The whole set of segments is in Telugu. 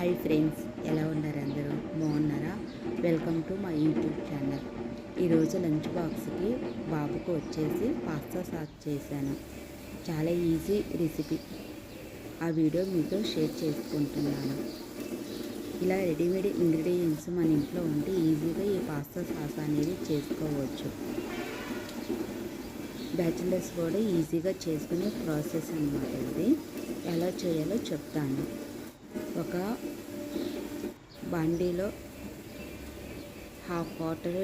హాయ్ ఫ్రెండ్స్ ఎలా ఉన్నారు అందరూ? బాగున్నారా? Welcome to my YouTube channel. ఈరోజు లంచ్ బాక్స్కి బాబుకు వచ్చేసి పాస్తా సాస్ చేశాను. చాలా ఈజీ రెసిపీ. ఆ వీడియో మీతో షేర్ చేసుకుంటున్నాను. ఇలా రెడీమేడ్ ఇంగ్రీడియంట్స్ మన ఇంట్లో ఉంటే ఈజీగా ఈ పాస్తా సాస్ అనేది చేసుకోవచ్చు. బ్యాచిలర్స్ కూడా ఈజీగా చేసుకునే ప్రాసెస్ అన్నమాట ఇది. ఎలా చేయాలో చెప్తాను. ఒక బండిలో హాఫ్ వాటర్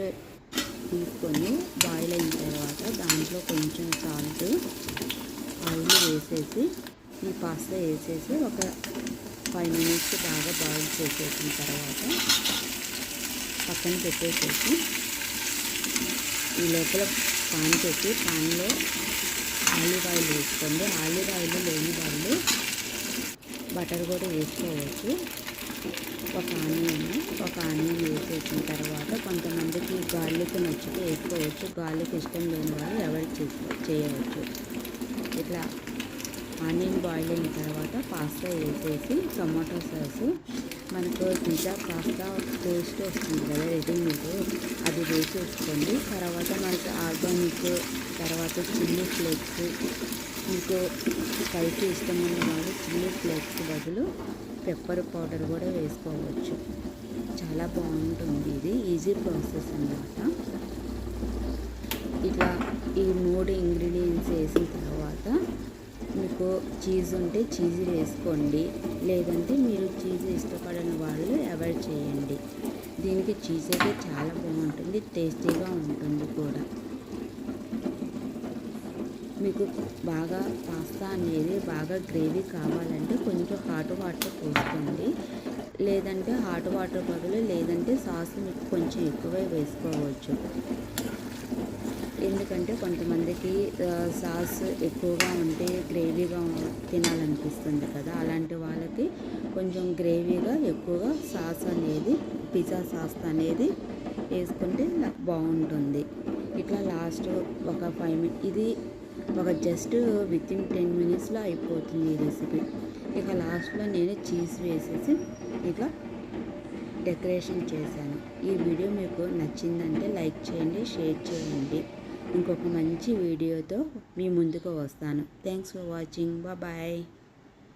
తీసుకొని బాయిల్ అయిన తర్వాత దాంట్లో కొంచెం సాల్ట్ ఆయిల్ వేసేసి ఈ పాస్తా వేసేసి ఒక ఫైవ్ మినిట్స్ బాగా బాయిల్ చేసేసిన తర్వాత పక్కన పెట్టేసేసి ఈ లోపల పాన్ పెట్టి పాన్లో ఆలివ్ ఆయిల్ వేసుకోండి. ఆలివ్ ఆయిల్ లేని వాళ్ళు బటర్ కూడా వేసుకోవచ్చు. ఒక ఆనియన్ ఒక ఆనియన్ వేసేసిన తర్వాత కొంతమందికి గార్లిక్ నచ్చితే వేసుకోవచ్చు. గార్లిక్ ఇష్టం లేని వాళ్ళు ఎవరు చేయవచ్చు. ఇట్లా ఆనియన్ బాయిల్ అయిన తర్వాత పాస్తా వేసేసి టమాటో సాసు మనకు పిజ్జా పాస్తా పేస్ట్ వస్తుంది కదా రెడీమేడ్. అది వేసేసుకోండి. తర్వాత మనకి ఆర్గానిక్ తర్వాత చిల్లీ ఫ్లేక్స్ మీకు స్పైసీ ఇష్టమైన వాళ్ళు చిల్లీ ఫ్లేక్స్ బదులు పెప్పర్ పౌడర్ కూడా వేసుకోవచ్చు. చాలా బాగుంటుంది ఇది. ఈజీ ప్రాసెస్ అన్నమాట. ఇట్లా ఈ మూడు ఇంగ్రీడియంట్స్ వేసిన తర్వాత మీకు చీజ్ ఉంటే చీజ్ వేసుకోండి. లేదంటే మీరు చీజ్ ఇష్టపడని వాళ్ళు అవాయిడ్ చేయండి. దీనికి చీజ్ అయితే చాలా బాగుంటుంది టేస్టీగా ఉంటుంది కూడా. మీకు బాగా పాస్తా అనేది బాగా గ్రేవీ కావాలంటే కొంచెం హాట్ వాటర్ పోసుకోండి. లేదంటే హాట్ వాటర్ బదులు లేదంటే సాస్ మీకు కొంచెం ఎక్కువే వేసుకోవచ్చు. ఎందుకంటే కొంతమందికి సాస్ ఎక్కువగా ఉంటే గ్రేవీగా తినాలనిపిస్తుంది కదా. అలాంటి వాళ్ళకి కొంచెం గ్రేవీగా ఎక్కువగా సాస్ అనేది పిజ్జా సాస్ అనేది వేసుకుంటే బాగుంటుంది. ఇట్లా లాస్ట్ ఒక ఫైవ్ మినిట్ ఇది ఒక జస్ట్ విత్ ఇన్ టెన్ మినిట్స్లో అయిపోతుంది ఈ రెసిపీ. ఇక లాస్ట్లో నేను చీజ్ వేసేసి ఇట్లా డెకరేషన్ చేశాను. ఈ వీడియో మీకు నచ్చిందంటే లైక్ చేయండి షేర్ చేయండి. ఇంకొక మంచి వీడియోతో మీ ముందుకు వస్తాను. Thanks for watching. బాయ్.